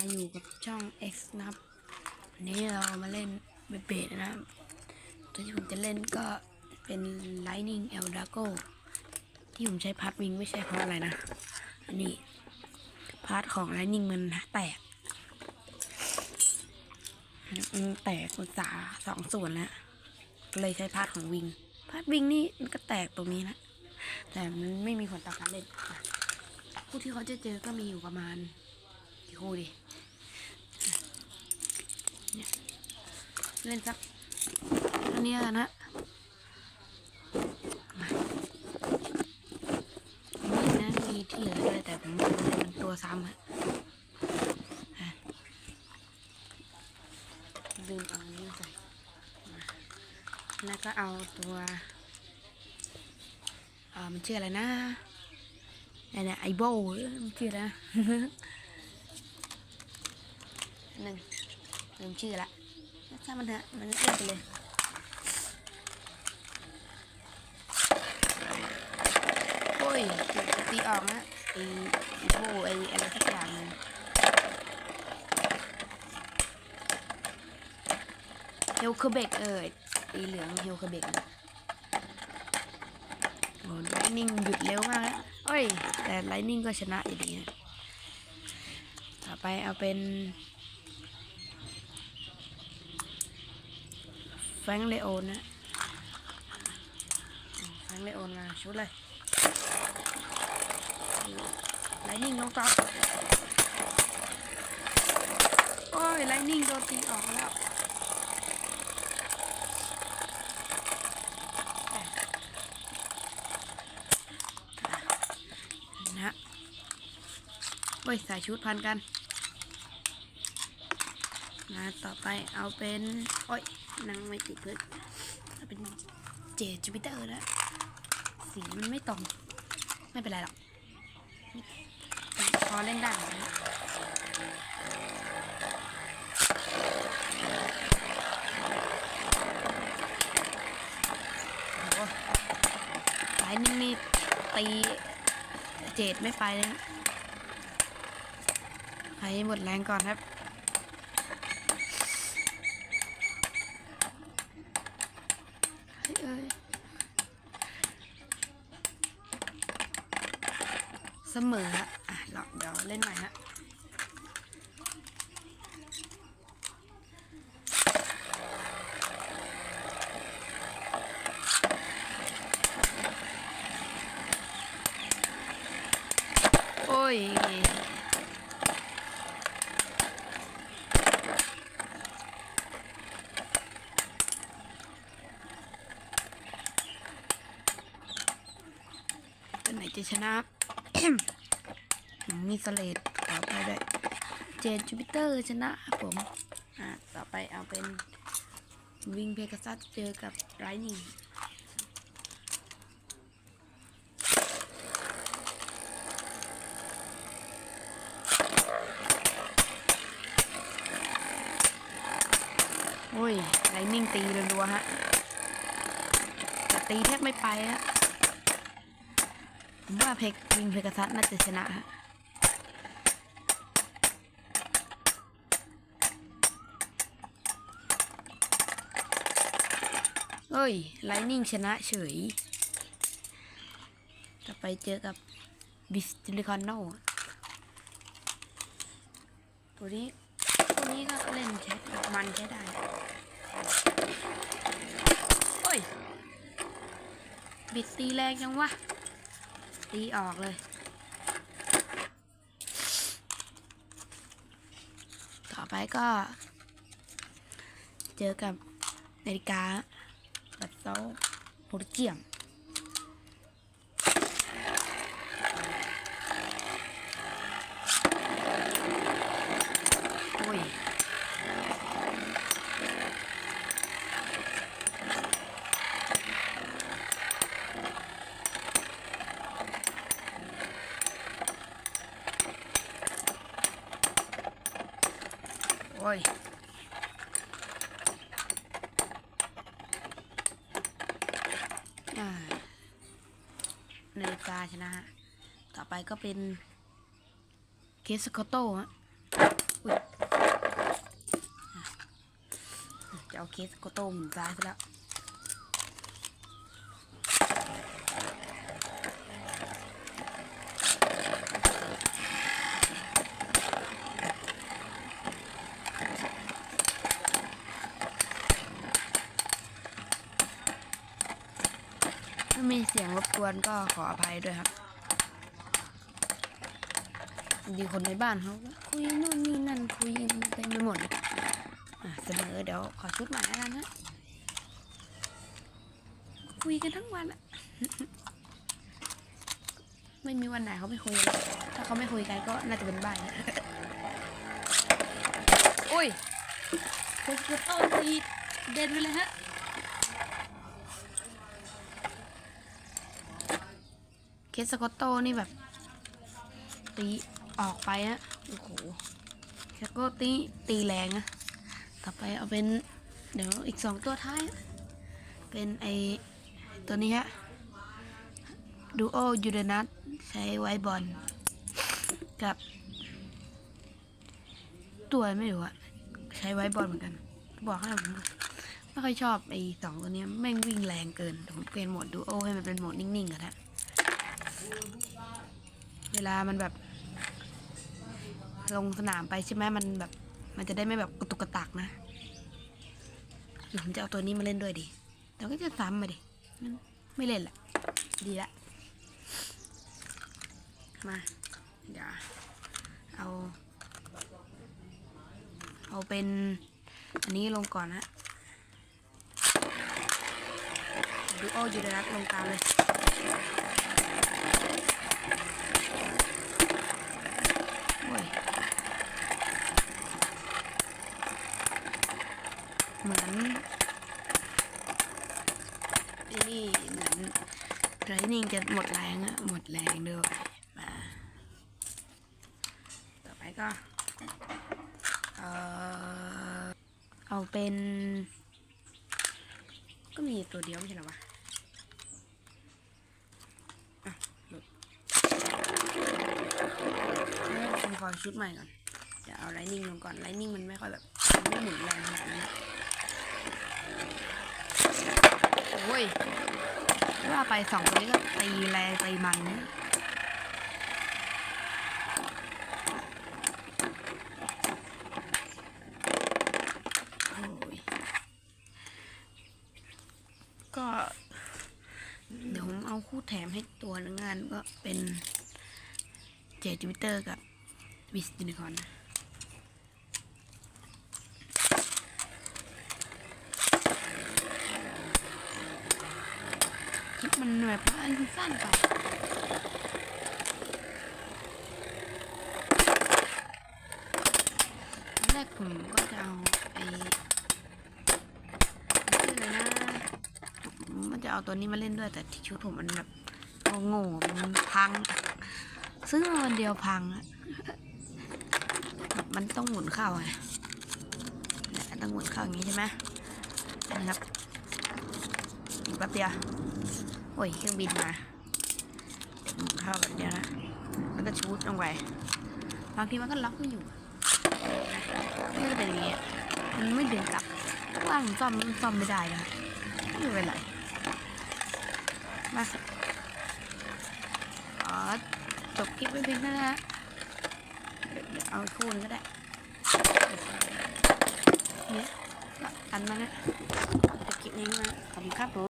มาอยู่กับช่อง X นะครับวันนี้เรามาเล่นเบเบดนะครับตัวที่ผมจะเล่นก็เป็น Lightning El d a g o ที่ผมใช้พาร์ทวิงไม่ใช่เพราะอะไรนะ อันนี้ พาร์ทของ Lightning มันแตกมันแตกมันสาสองส่วนแล้วเลยใช้พาร์ทของวิง พาร์ทวิงนี่มันก็แตกตรงนี้นะ แต่มันไม่มีผลต่อการเล่นผู้ที่เขาจะเจอก็มีอยู่ประมาณกี่คู่ดิ เล่นสักอันนี้แล้วกันนะมานี่นะมีที่เหลือด้วยแต่ผมมันตัวซ้ำฮะอะลืมเอาอันนี้ใส่มาแล้วก็เอาตัวเอ่ามันชื่ออะไรนะเนี่ยเนี่ยไอโบมันชื่ออะไรหนึ่ง ลืมชื่อละถ้ามันเถอะมันเล่นไปเลยโอ้ยตีออกนะไอไอโบไออะไรสักอย่างนึงเฮลเคเบกเออตีเหลืองเฮลเคเบกโอ้ไลนิ่งหยุดเร็วมากแล้วโอ้ย แต่ไลนิ่งก็ชนะอยู่ดีนะต่อไปเอาเป็น แฟงเลโอนนะแฟงเลโอนมาชุดเลยไลนิ่งน้องก๊อฟโอ้ยไลนิ่งโดนตีออกแล้วนะฮะโอ้ยใส่ชุดพันกันนะต่อไปเอาเป็น โอ้ย นั่งไม่ติดพื้นเอาเป็นเจจูปิเตอร์แล้วสีมันไม่ตรง ไม่เป็นไรหรอกพอเล่นได้นะโอ้ายนิ่งนี่ตีเจดไม่ไปเลยนะให้หมดแรงก่อนครับ เฮ้ยเอ้ย เสมอฮะอะเราเดี๋ยวเล่นใหม่ฮะโอ้ยตัวไหนจะชนะ มีสเลดต่อไปด้วยเจนจูปิเตอร์ชนะครับผม อะต่อไปเอาเป็นวิงเพก a ซัสเจอกับไรนิ่งโอ้ยไรนิ่งตีรัวๆฮะแต่ตีแทบไม่ไปฮะ ผมว่าเพกวิงเพกซัสน่าจะชนะฮะเอ้ย ไลนิ่งชนะเฉยต่อไปเจอกับบิสติลิคอนโนตัวนี้ตัวนี้ก็เล่นใช้มันใช้ได้ โอ้ย บิดตีแรงจังวะ ตีออกเลยต่อไปก็ เจอกับนาฬิกาบัตโซโฮรเจียง ยนาฬิกาชนะฮะ ต่อไปก็เป็นเคสคอโต้ฮะจะเอาเคสคอโต้หมุนซ้ายไปแล้ว รบกวนก็ขออภัยด้วยครับดีคนในบ้านเขาคุยนู่นนี่นั่นคุยเต็มไปหมดเลยอะเสมอเดี๋ยวขอชุดใหม่แล้วกันนะคุยกันทั้งวันอะไม่มีวันไหนเขาไม่คุยถ้าเขาไม่คุยกันก็น่าจะเป็นบ้านอุ้ยคุณคุณโต้ตีเด่นไปเลยฮะ เคสสกอตโตนี่แบบ ตีออกไปอะโอ้โหแค่ก็ตีตีแรงอะต่อไปเอาเป็น เดี๋ยวอีกสองตัวท้ายอะเป็นไอตัวนี้ฮะดูโอยูเดนัสใช้ไวบอลกับ ตัวไม่รู้อะใช้ไวบอลเหมือนกัน บอกให้ผมไม่ค่อยชอบไอสองตัวนี้แม่งวิ่งแรงเกินผมเปลี่ยนโหมดดูโอให้มันเป็นโหมดนิ่งๆกันฮะ เวลามันแบบ ลงสนามไปใช่ไหมมันแบบ มันจะได้ไม่แบบกระตุกกระตักนะหรือผมจะเอาตัวนี้มาเล่นด้วยดิแต่ก็จะซ้ำมาดิมันไม่เล่นแหละดีละ มา เดี๋ยวเอา เอาเป็น อันนี้ลงก่อนนะดูโอยูดรัสลงตามเลย โอ้ยเหมือนไอ้นี่ เหมือนไรนิ่งจะหมดแรงอะหมดแรงด้วยมา ต่อไปก็ เออเอาเป็น ก็มีตัวเดียวไม่ใช่หรอวะอะหลุดผมขอชุดใหม่ก่อนเดี๋ยวเอาไลนิ่งลงก่อนไลนิ่งมันไม่ค่อยแบบไม่หมุนแรงขนาดนั้นอะโอ้ยว่าไปสองตัวนี้ก็ตีแรงตีมันนะโอ้ยก็เดี๋ยวผมเอาคู่แถมให้ตัวหนึงงานก็เป็นเจจูปิเตอร์กับวิสยูนิคอนคลิป มันแบบว่าอันสั้นไปแรกผมก็จะเอาไอ้ชื่ออะไรนะผมมันจะเอาตัวนี้มาเล่นด้วยแต่ที่ชุดผมมันแบบโง่มันพังซื้อมาวันเดียวพังอะมันต้องหมุนเข้าไงต้องหมุนเข้าอย่างนี้ใช่ไหมนะครับอีกแป๊บเดียว อ้ยเครื่องบินมาเข้าแบบเดียวนะแล้วก็ชูดลงไปบางทีมันก็ล็อกไม่อยู่นี่ก็เป็นอย่างนี้มันไม่ดึงกลับว่างซ่อมซ่อมไม่ได้นะไม่เป็นไรมาอ๋อจบคลิปไว้เพียงเท่านั้นนะเดี๋ยวเอาคู่นึงก็ได้เนี่ยอันมานะจบคลิปนี้มาขอบคุณครับผม